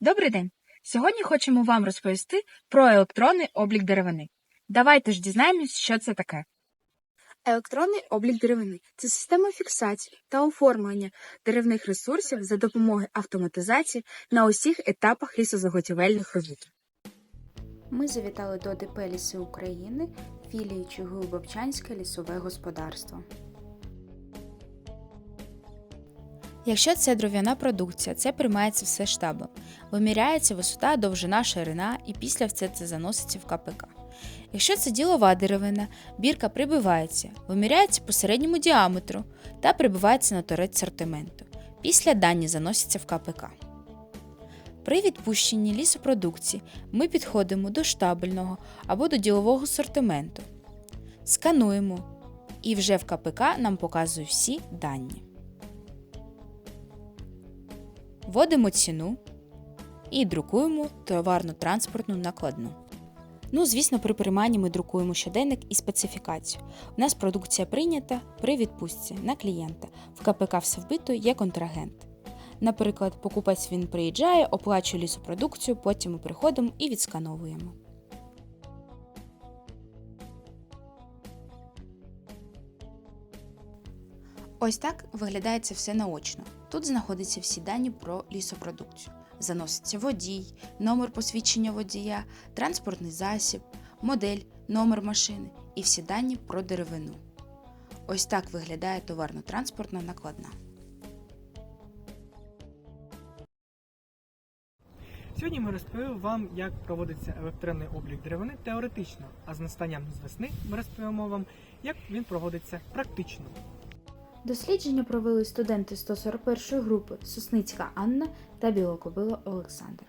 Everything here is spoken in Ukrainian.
Добрий день! Сьогодні хочемо вам розповісти про електронний облік деревини. Давайте ж дізнаємось, що це таке. Електронний облік деревини це система фіксації та оформлення деревних ресурсів за допомогою автоматизації на усіх етапах лісозаготівельних робіт. Ми завітали до ДП Ліси України, філії Чугуй-Бобчанське лісове господарство. Якщо це дров'яна продукція, це приймається все штабом. Виміряється висота, довжина, ширина і після все це заноситься в КПК. Якщо це ділова деревина, бірка прибивається, виміряється по середньому діаметру та прибивається на торець сортименту. Після дані заносяться в КПК. При відпущенні лісопродукції ми підходимо до штабельного або до ділового сортименту, скануємо і вже в КПК нам показує всі дані. Вводимо ціну і друкуємо товарно-транспортну накладну. Ну, звісно, при прийманні ми друкуємо щоденник і специфікацію. У нас продукція прийнята при відпустці на клієнта. В КПК все вбито є контрагент. Наприклад, покупець він приїжджає, оплачує лісопродукцію, потім ми приходимо і відскановуємо. Ось так виглядає це все наочно. Тут знаходяться всі дані про лісопродукцію. Заноситься водій, номер посвідчення водія, транспортний засіб, модель, номер машини і всі дані про деревину. Ось так виглядає товарно-транспортна накладна. Сьогодні ми розповіли вам, як проводиться електронний облік деревини теоретично, а з настанням з весни ми розповімо вам, як він проводиться практично. Дослідження провели студенти 141 групи Сосницька Анна та Білокобила Олександр.